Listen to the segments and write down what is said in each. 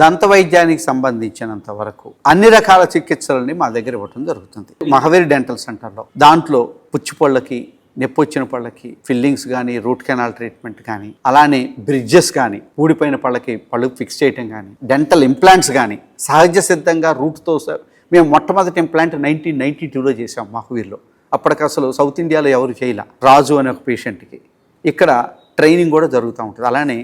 దంత వైద్యానికి సంబంధించినంత వరకు అన్ని రకాల చికిత్సలని మా దగ్గర ఇవ్వటం జరుగుతుంది. మహావీర్ డెంటల్ సెంటర్లో దాంట్లో పుచ్చిపళ్ళకి నొప్పి వచ్చిన పళ్ళకి ఫిల్లింగ్స్ కానీ రూట్ కెనాల్ ట్రీట్మెంట్ కానీ అలానే బ్రిడ్జెస్ కానీ ఊడిపోయిన పళ్ళకి పళ్ళు ఫిక్స్ చేయటం కానీ డెంటల్ ఇంప్లాంట్స్ కానీ సహజ సిద్ధంగా రూట్తో మేము మొట్టమొదటి ఇంప్లాంట్ నైన్టీన్ నైన్టీ టూలో చేసాం మహవీర్లో. అప్పటికి అసలు సౌత్ ఇండియాలో ఎవరు చేయలే. రాజు అనే ఒక పేషెంట్కి. ఇక్కడ ట్రైనింగ్ కూడా జరుగుతూ ఉంటుంది. అలానే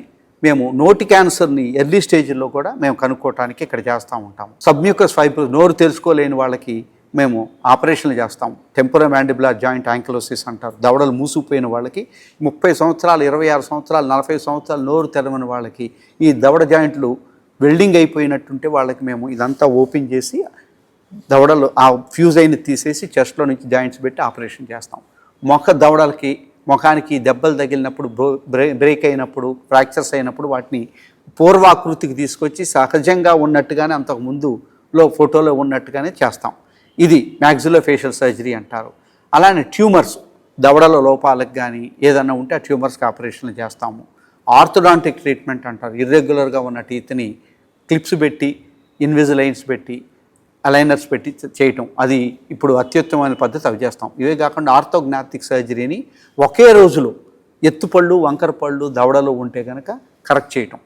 మేము నోటి క్యాన్సర్ని ఎర్లీ స్టేజ్లో కూడా మేము కనుక్కోవటానికి ఇక్కడ చేస్తూ ఉంటాము. సబ్మ్యూకస్ ఫైబ్రో నోరు తెలుసుకోలేని వాళ్ళకి మేము ఆపరేషన్లు చేస్తాం. టెంపరో మ్యాండిబులర్ జాయింట్ యాంకిలోసిస్ అంటారు. దవడలు మూసుకుపోయిన వాళ్ళకి ముప్పై సంవత్సరాలు ఇరవై ఆరు సంవత్సరాలు నలభై సంవత్సరాలు నోరు తెరవని వాళ్ళకి ఈ దవడ జాయింట్లు వెల్డింగ్ అయిపోయినట్టుంటే వాళ్ళకి మేము ఇదంతా ఓపెన్ చేసి దవడలు ఆ ఫ్యూజ్ అయిన తీసేసి చెస్ట్లో నుంచి జాయింట్స్ పెట్టి ఆపరేషన్ చేస్తాం. మొక్క దవడలకి ముఖానికి దెబ్బలు తగిలినప్పుడు బ్రో బ్రే బ్రేక్ అయినప్పుడు ఫ్రాక్చర్స్ అయినప్పుడు వాటిని పూర్వాకృతికి తీసుకొచ్చి సహజంగా ఉన్నట్టుగానే అంతకు ముందులో ఫోటోలో ఉన్నట్టుగానే చేస్తాం. ఇది మ్యాక్సిలో ఫేషియల్ సర్జరీ అంటారు. అలానే ట్యూమర్స్ దవడల లోపాలకు కానీ ఏదన్నా ఉంటే ఆ ట్యూమర్స్కి ఆపరేషన్లు చేస్తాము. ఆర్థోడాంటిక్ ట్రీట్మెంట్ అంటారు. ఇర్రెగ్యులర్గా ఉన్న టీత్ని క్లిప్స్ పెట్టి ఇన్విజిలైన్స్ పెట్టి అలైనర్స్ పెట్టి చేయటం. అది ఇప్పుడు అత్యుత్తమైన పద్ధతి అవి చేస్తాం. ఇవే కాకుండా ఆర్థోగ్నాథిక్ సర్జరీని ఒకే రోజులో ఎత్తుపళ్ళు వంకర పళ్ళు దవడలు ఉంటే కనుక కరెక్ట్ చేయటం.